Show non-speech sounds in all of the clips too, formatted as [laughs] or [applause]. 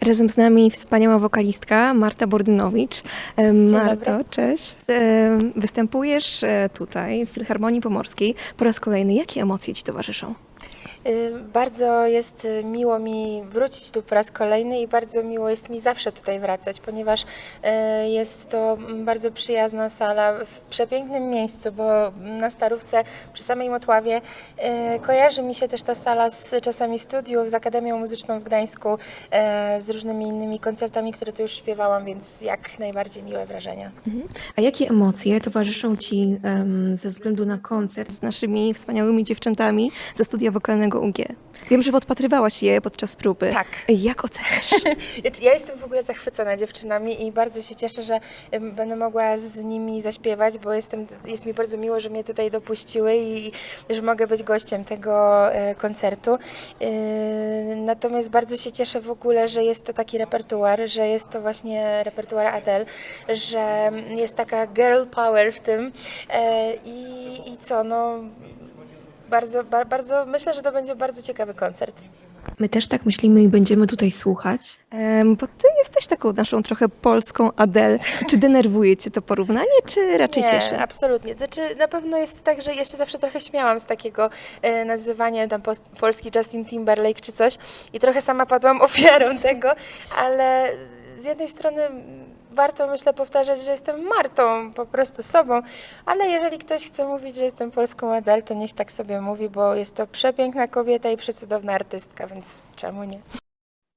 Razem z nami wspaniała wokalistka Marta Bordynowicz. E, Marto, cześć. E, Występujesz e, tutaj w Filharmonii Pomorskiej po raz kolejny. Jakie emocje Ci towarzyszą? Y, Bardzo jest y, miło mi wrócić tu po raz kolejny i bardzo miło jest mi zawsze tutaj wracać, ponieważ y, jest to bardzo przyjazna sala w przepięknym miejscu, bo na Starówce przy samej Motławie kojarzy mi się też ta sala z czasami studiów, z Akademią Muzyczną w Gdańsku, z różnymi innymi koncertami, które tu już śpiewałam, więc jak najbardziej miłe wrażenia. A jakie emocje towarzyszą Ci ze względu na koncert z naszymi wspaniałymi dziewczętami ze studia wokalnego UG? Wiem, że podpatrywałaś je podczas próby. Tak. Jak oceniasz? [laughs] Ja- jestem w ogóle zachwycona dziewczynami i bardzo się cieszę, że będę mogła z nimi zaśpiewać, bo jestem, jest mi bardzo miło, że mnie tutaj dopuściły i, i że mogę być gościem tego e, koncertu. E, Natomiast bardzo się cieszę w ogóle, że jest to taki repertuar, że jest to właśnie repertuar Adele, że jest taka girl power w tym E, i, i co, no bardzo, ba, bardzo myślę, że to będzie bardzo ciekawy koncert. My też tak myślimy i będziemy tutaj słuchać. Em, Bo Ty jesteś taką naszą trochę polską Adele. Czy denerwuje Cię to porównanie, czy raczej nie, cieszy? absolutnie. Znaczy, na pewno jest tak, że ja się zawsze trochę śmiałam z takiego e, nazywania tam pos- polski Justin Timberlake czy coś i trochę sama padłam [laughs] ofiarą tego, ale z jednej strony warto myślę powtarzać, że jestem Martą, po prostu sobą, ale jeżeli ktoś chce mówić, że jestem polską Adele, to niech tak sobie mówi, bo jest to przepiękna kobieta i przecudowna artystka, więc czemu nie?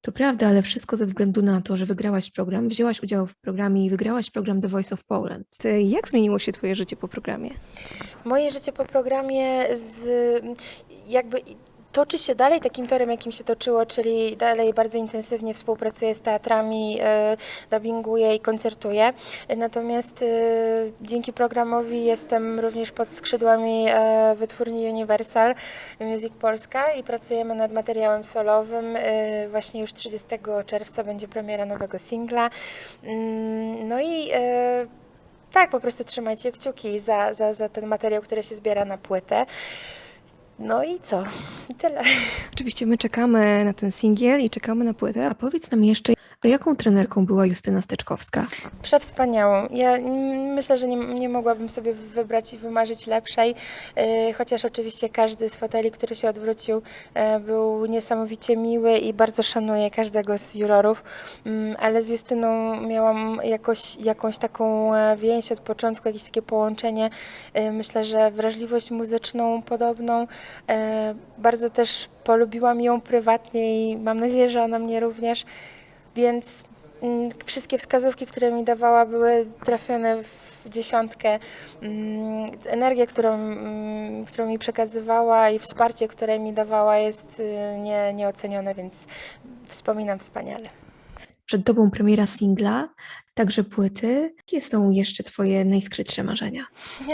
To prawda, ale wszystko ze względu na to, że wygrałaś program, wzięłaś udział w programie i wygrałaś program The Voice of Poland. Ty, jak zmieniło się Twoje życie po programie? Moje życie po programie z, jakby toczy się dalej takim torem, jakim się toczyło, czyli dalej bardzo intensywnie współpracuję z teatrami, e, dubbinguję i koncertuję. Natomiast e, dzięki programowi jestem również pod skrzydłami e, wytwórni Universal Music Polska i pracujemy nad materiałem solowym. Właśnie już 30 czerwca będzie premiera nowego singla. Mm, No i tak, po prostu trzymajcie kciuki za, za, za ten materiał, który się zbiera na płytę. No i co? I tyle. Oczywiście my czekamy na ten singiel i czekamy na płytę, a powiedz nam jeszcze, a jaką trenerką była Justyna Steczkowska? Przewspaniałą. Ja myślę, że nie, nie mogłabym sobie wybrać i wymarzyć lepszej, yy, chociaż oczywiście każdy z foteli, który się odwrócił, e, był niesamowicie miły i bardzo szanuję każdego z jurorów, Mm, ale z Justyną miałam jakoś, jakąś taką e, więź od początku, jakieś takie połączenie. Yy, Myślę, że wrażliwość muzyczną podobną. Bardzo też polubiłam ją prywatnie i mam nadzieję, że ona mnie również. Więc mm, wszystkie wskazówki, które mi dawała, były trafione w dziesiątkę. Mm, Energia, którą, mm, którą mi przekazywała i wsparcie, które mi dawała, jest y, nie, nieocenione, więc wspominam wspaniale. Przed tobą premiera singla, także płyty. Jakie są jeszcze twoje najskrytsze marzenia? [laughs]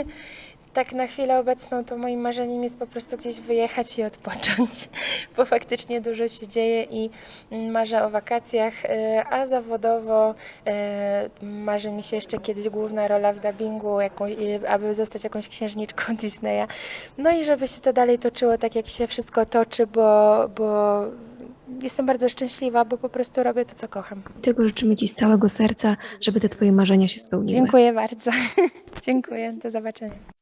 Tak na chwilę obecną to moim marzeniem jest po prostu gdzieś wyjechać i odpocząć, [laughs] bo faktycznie dużo się dzieje i mm, marzę o wakacjach, y, a zawodowo y, marzy mi się jeszcze kiedyś główna rola w dubbingu, jaką, y, aby zostać jakąś księżniczką [laughs] Disneya. No i żeby się to dalej toczyło tak, jak się wszystko toczy, bo, bo jestem bardzo szczęśliwa, bo po prostu robię to, co kocham. Tego życzymy ci z całego serca, żeby te twoje marzenia się spełniły. Dziękuję bardzo. [laughs] Dziękuję. Do zobaczenia.